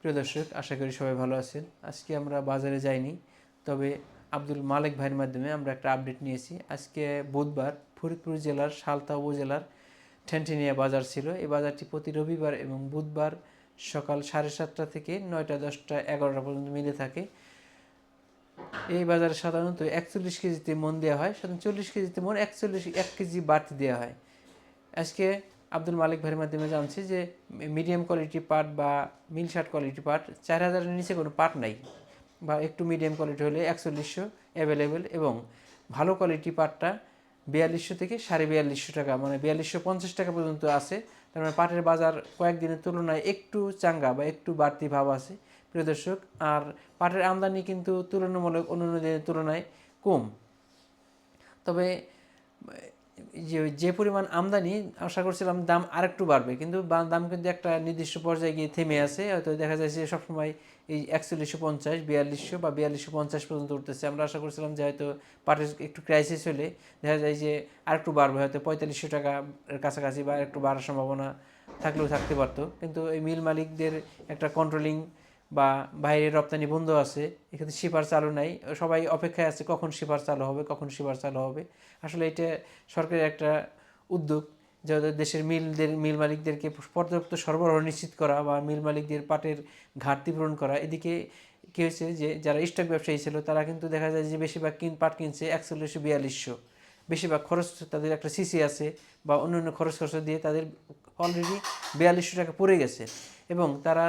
প্রিয় দর্শক, আশা করি সবাই ভালো আছেন। আজকে আমরা বাজারে যাইনি, তবে আব্দুল মালিক ভাইয়ের মাধ্যমে আমরা একটা আপডেট নিয়েছি। আজকে বুধবার ফরিদপুর জেলার সালতা উপজেলার ঠেনঠেনিয়া বাজার ছিল। এই বাজারটি প্রতি রবিবার এবং বুধবার সকাল সাড়ে সাতটা থেকে নয়টা, দশটা, এগারোটা পর্যন্ত মিলে থাকে। এই বাজারে সাধারণত একচল্লিশ কেজিতে মন দেওয়া হয়, সাধারণত চল্লিশ কেজিতে মন একচল্লিশ, এক কেজি বাড়তি দেওয়া হয়। আজকে আব্দুল মালিক ভাইয়ের মাধ্যমে জানছি যে মিডিয়াম কোয়ালিটি পাট বা মিল শার্ট কোয়ালিটি পাট চার হাজারের নিচে কোনো পাট নাই বা একটু মিডিয়াম কোয়ালিটি হলে একচল্লিশশো অ্যাভেলেবেল এবং ভালো কোয়ালিটি পাটটা বিয়াল্লিশশো থেকে সাড়ে বিয়াল্লিশশো টাকা মানে বিয়াল্লিশশো পঞ্চাশ টাকা পর্যন্ত আছে। তার মানে পাটের বাজার কয়েকদিনের তুলনায় একটু চাঙ্গা বা একটু বাড়তি ভাব আছে, প্রিয় দর্শক। আর পাটের আমদানি কিন্তু তুলনামূলক অন্যান্য দিনের তুলনায় কম। তবে যে যে পরিমাণ আমদানি, আশা করছিলাম দাম আরেকটু বাড়বে। কিন্তু দাম কিন্তু একটা নির্দিষ্ট পর্যায়ে গিয়ে থেমে আছে। হয়তো দেখা যাচ্ছে যে সবসময় এই একচল্লিশশো পঞ্চাশ, বিয়াল্লিশশো বা বিয়াল্লিশশো পঞ্চাশ পর্যন্ত উঠতেছে। আমরা আশা করছিলাম যে হয়তো পাটের একটু ক্রাইসিস হলে দেখা যায় যে আরেকটু বাড়বে। হয়তো পঁয়তাল্লিশশো টাকার কাছাকাছি বা একটু বাড়ার সম্ভাবনা থাকলেও থাকতে পারতো। কিন্তু এই মিল মালিকদের একটা কন্ট্রোলিং বা বাইরে রপ্তানি বন্ধ আছে, এক্ষেত্রে শিপার চালু নাই। সবাই অপেক্ষায় আছে কখন শিপার চালু হবে, কখন শিপার চালু হবে। আসলে এটা সরকারের একটা উদ্যোগ যাদের দেশের মিলদের, মিল মালিকদেরকে পর্যাপ্ত সরবরাহ নিশ্চিত করা বা মিল মালিকদের পাটের ঘাটতি পূরণ করা। এদিকে কী হয়েছে যে, যারা স্টক ব্যবসায়ী ছিল, তারা কিন্তু দেখা যায় যে বেশিরভাগ কিন, পাট কিনছে একচল্লিশশো বিয়াল্লিশশো। বেশিরভাগ খরচ তাদের একটা সিসি আছে বা অন্যান্য খরচ খরচ দিয়ে তাদের অলরেডি বিয়াল্লিশশো টাকা পড়ে গেছে। এবং তারা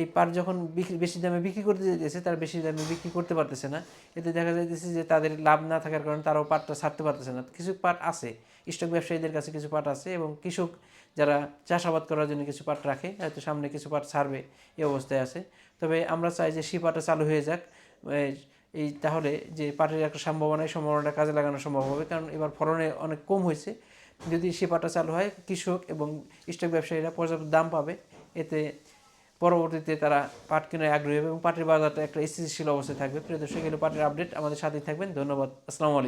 এই পাট যখন বিক্রি, বেশি দামে বিক্রি করতে যেতেছে, তারা বেশি দামে বিক্রি করতে পারতেছে না। এতে দেখা যাইতেছে যে তাদের লাভ না থাকার কারণে তারাও পাটটা ছাড়তে পারতেছে না। কিছু পাট আছে, স্টক ব্যবসায়ীদের কাছে কিছু পাট আছে এবং কৃষক যারা চাষাবাদ করার জন্য কিছু পাট রাখে, হয়তো সামনে কিছু পাট ছাড়বে এই অবস্থায় আছে। তবে আমরা চাই যে শিপাটা চালু হয়ে যাক। এই তাহলে যে পাটের একটা সম্ভাবনা এই সম্ভাবনাটা কাজে লাগানো সম্ভব হবে। কারণ এবার ফলনে অনেক কম হয়েছে। যদি শিপাটা চালু হয়, কৃষক এবং স্টক ব্যবসায়ীরা পর্যাপ্ত দাম পাবে। এতে পরবর্তীতে তারা পাট কেনায় আগ্রহী হবে এবং পাটের বাজারটা একটা স্থিতিশীল অবস্থায় থাকবে। প্রিয় দর্শক পাটের আপডেট। আমাদের সাথেই থাকবেন। ধন্যবাদ। আসসালামু আলাইকুম।